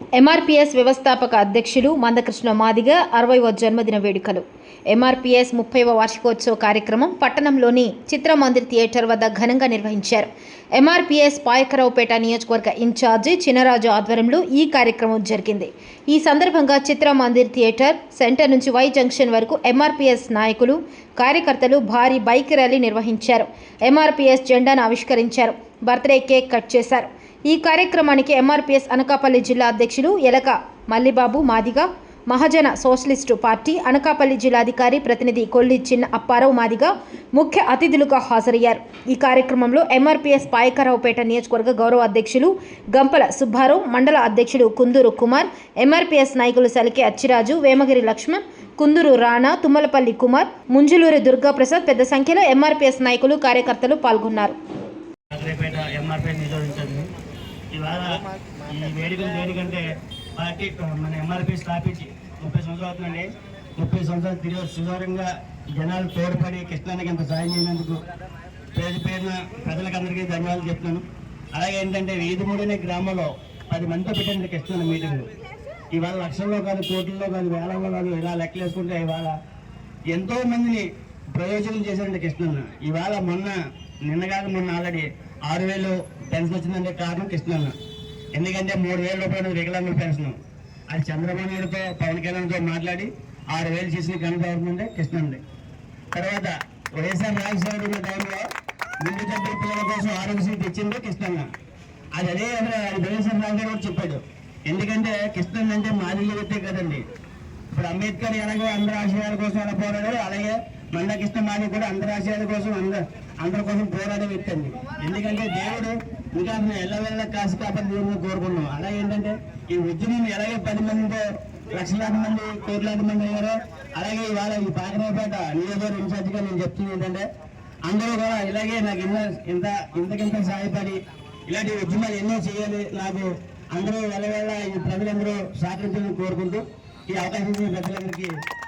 ఎంఆర్పిఎస్ వ్యవస్థాపక అధ్యక్షులు మందకృష్ణ మాదిగ అరవైవ జన్మదిన వేడుకలు. ఎంఆర్పిఎస్ ముప్పైవ వార్షికోత్సవ కార్యక్రమం పట్టణంలోని చిత్రమందిర్ థియేటర్ వద్ద ఘనంగా నిర్వహించారు. ఎంఆర్పిఎస్ పాయకరావుపేట నియోజకవర్గ ఇన్ఛార్జి చినరాజు ఆధ్వర్యంలో ఈ కార్యక్రమం జరిగింది. ఈ సందర్భంగా చిత్రమందిర్ థియేటర్ సెంటర్ నుంచి వై జంక్షన్ వరకు ఎంఆర్పిఎస్ నాయకులు కార్యకర్తలు భారీ బైక్ ర్యాలీ నిర్వహించారు. ఎంఆర్పిఎస్ జెండాను ఆవిష్కరించారు. బర్త్డే కేక్ కట్ చేశారు. ఈ కార్యక్రమానికి ఎంఆర్పీఎస్ అనకాపల్లి జిల్లా అధ్యక్షులు ఎలక మల్లిబాబు మాదిగ మహాజన సోషలిస్టు పార్టీ అనకాపల్లి జిల్లాధికారి ప్రతినిధి కొల్లి చిన్న అప్పారావు మాదిగ ముఖ్య అతిథులుగా హాజరయ్యారు. ఈ కార్యక్రమంలో ఎంఆర్పీఎస్ పాయకరావుపేట నియోజకవర్గ గౌరవ అధ్యక్షులు గంపల సుబ్బారావు మండల అధ్యక్షులు కుందూరు కుమార్ ఎంఆర్పీఎస్ నాయకులు సలికే అచ్చిరాజు వేమగిరి లక్ష్మణ్ కుందూరు రాణా తుమ్మలపల్లి కుమార్ ముంజులూరి దుర్గాప్రసాద్ పెద్ద సంఖ్యలో ఎంఆర్పీఎస్ నాయకులు కార్యకర్తలు పాల్గొన్నారు. ఇవాళ ఈ వేడుకలు దేనికంటే పార్టీ మన ఎంఆర్పీ స్థాపించి ముప్పై సంవత్సరాలు అవుతుందండి. ముప్పై సంవత్సరాలు తిరిగి సుదూరంగా జనాలు తోడ్పడి కృష్ణానికి ఇంత సాయం చేసినందుకు పేరు పేరున ప్రజలకందరికీ ధన్యవాదాలు చెప్తున్నాను. అలాగే ఏంటంటే వీధి మూడనే గ్రామంలో పది మందితో పెట్టింది కృష్ణ మీటింగ్. ఇవాళ లక్షల్లో కాదు కోట్లలో కాదు వేలలో కాదు ఇలా లెక్కలేసుకుంటే ఇవాళ ఎంతో మందిని ప్రయోజనం చేశారండి కృష్ణన్న ఇవాళ మొన్న నిన్న కాక మొన్న ఆల్రెడీ ఆరు వేలు పెన్షన్ వచ్చిందంటే కారణం కృష్ణన్న. ఎందుకంటే మూడు వేల రూపాయలు వికలాంగుల పెన్షన్. అది చంద్రబాబు నాయుడుతో పవన్ కళ్యాణ్తో మాట్లాడి ఆరు వేలు చేసిన ఘనత అవుతుందంటే కృష్ణండి తర్వాత వైఎస్ఆర్ రాజశేఖర ఉన్న టైంలో ముందు జబ్బుల పిల్లల కోసం ఆరోగ్యశ్రీ తెచ్చింది కృష్ణన్న. అది అదే అది వైఎస్ఆర్ రాజశేఖర కూడా చెప్పాడు. ఎందుకంటే కృష్ణన్ అంటే మాదిరి వ్యక్తే కదండి. ఇప్పుడు అంబేద్కర్ ఎలాగో అందరి ఆశయాల కోసం అలా పోరాడాడు. అలాగే మండ కృష్ణ మాది కూడా అందరి ఆశయాల కోసం అందరు అందరి కోసం పోరాడే వ్యక్తి ఎందుకంటే దేవుడు ఇంకా అతను ఎల్లవెల్ల కాసు కాపాడు దేవుడిని కోరుకున్నాం అలాగే ఏంటంటే ఈ ఉద్యమం ఎలాగే పది మందితో లక్షలాది మంది కోట్లాది మంది అయ్యారో అలాగే ఇవాళ ఈ పాకరావుపేట నియోజకవర్గ ఇన్ఛార్జిగా నేను చెప్తుంది ఏంటంటే అందరూ కూడా ఇలాగే నాకు ఇంత ఇంత ఇంతకింత సహాయపడి ఇలాంటి ఉద్యమాలు ఎన్నో చేయాలి. నాకు అందరూ వెళ్ళవేళ ఈ ప్రజలందరూ సహకరించాలని కోరుకుంటూ ఈ అవకాశం ప్రజలందరికీ